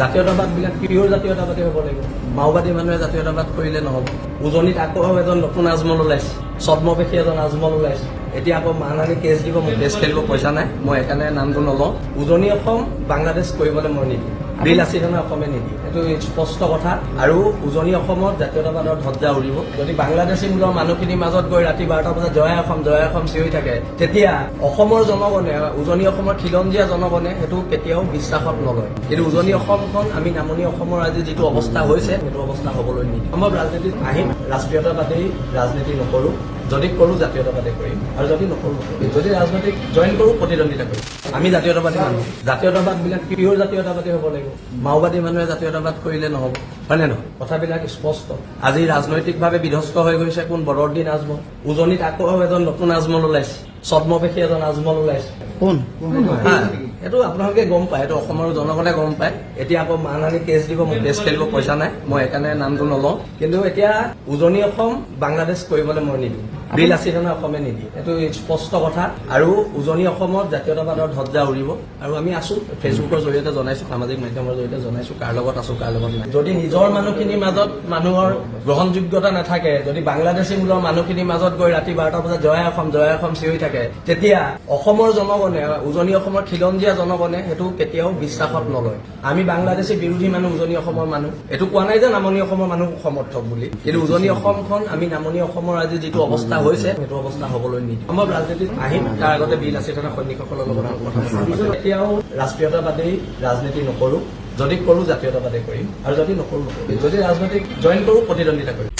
জাতীয়তাবাদ বিলাক জাতীয়তাবাদী হ'ব লাগিব। মাওবাদী মানুহে জাতীয়তাবাদ কৰিলে নহ'ব। উজনিত আকৌ এজন নতুন আজমল ওলাইছে। ছদ্মবেশী এজন আজমল ওলাইছে। এতিয়া আকৌ মানহানি কেছ দিব মোক কেছ খেলিব পইচা নাই। মই সেইকাৰণে নামটো নলওঁ। উজনি অসম বাংলাদেশ কৰিবলৈ মই নিদিম বিল আছিল নহয় অসমে নিদিয়ে। এইটো স্পষ্ট কথা। আৰু উজনি অসমত জাতীয়তাবাদৰ ধ্বজা উৰিব। যদি বাংলাদেশী মূলৰ মানুহখিনিৰ মাজত গৈ ৰাতি বাৰটা বজাত জয় অসম জয় অসম চিঞৰি থাকে, তেতিয়া অসমৰ জনগণে, উজনি অসমৰ খিলঞ্জীয়া জনগণে সেইটো কেতিয়াও বিশ্বাসত নলয়। কিন্তু উজনি অসমখন, আমি নামনি অসমৰ আজি যিটো অৱস্থা হৈছে, সেইটো অৱস্থা হ'বলৈ নিদিম সম্ভৱ ৰাজনীতিত আহিম ৰাষ্ট্ৰীয়তাবাদী ৰাজনীতি নকৰোঁ। যদি কৰোঁ জাতীয়তাবাদী কৰিম আৰু যদি নকৰোঁ যদি ৰাজনৈতিক জইন কৰোঁ প্ৰতিদ্বন্দ্বিতা কৰিম। আমি জাতীয়তাবাদী মানুহ। জাতীয়তাবাদ বিলাক পিয়ৰ জাতীয়তাবাদী হ'ব লাগিব? মাওবাদী মানুহে জাতীয়তাবাদ কৰিলে নহ'ব। হয়নে নহয়? কথাবিলাক স্পষ্ট। আজি ৰাজনৈতিকভাৱে বিধ্বস্ত হৈ গৈছে কোন? বদৰুদ্দিন আজমল। উজনিত আকৌ এজন নতুন আজমল ওলাইছে। ছদ্মপেশী এজন আজমল ওলাইছে। কোন? এইটো আপোনালোকে গম পায় এইটো অসমৰ জনগণে গম পায়। এতিয়া আকৌ মানহানি কেছ দিব মোক কেছ খেলিব পইচা নাই, মই সেইকাৰণে নামটো নলওঁ। কিন্তু এতিয়া উজনি অসম বাংলাদেশ কৰিবলৈ মই নিদিম বিল আছিল নহয় অসমে নিদিয়ে। এইটো স্পষ্ট কথা। আৰু উজনি অসমত জাতীয়তাবাদৰ ধ্বজা উৰিব। আৰু আমি আছো, ফেচবুকৰ জৰিয়তে জনাইছো, সামাজিক মাধ্যমৰ জৰিয়তে জনাইছো, কাৰ লগত আছো, কাৰ লগত নাই। যদি নিজৰ মানুহখিনিৰ মাজত মানুহৰ গ্ৰহণযোগ্যতা নাথাকে, যদি বাংলাদেশী মূলৰ মানুহখিনিৰ মাজত গৈ ৰাতি বাৰটা বজাত জয় অসম জয় অসম চিঞৰি থাকে, তেতিয়া অসমৰ জনগণে, উজনি অসমৰ খিলঞ্জীয়া জনগণে সেইটো কেতিয়াও বিশ্বাসত নলয়। আমি বাংলাদেশী বিৰোধী মানুহ উজনি অসমৰ মানুহ। এইটো কোৱা নাই যে নামনি অসমৰ মানুহ সমৰ্থক বুলি। কিন্তু উজনি অসমখন আমি নামনি অসমৰ আজি যিটো অৱস্থা হৈছে সেইটো অৱস্থা হ'বলৈ নিদিম সম্ভৱ ৰাজনীতিত আহিম তাৰ আগতে বিল আছে সৈনিকসকলৰ লগত কথা এতিয়াও ৰাষ্ট্ৰীয়তাবাদী ৰাজনীতি নকৰোঁ। যদি কৰোঁ জাতীয়তাবাদী কৰিম। আৰু যদি নকৰোঁ নকৰিম যদি ৰাজনৈতিক জইন কৰোঁ প্ৰতিদ্বন্দ্বিতা কৰিম।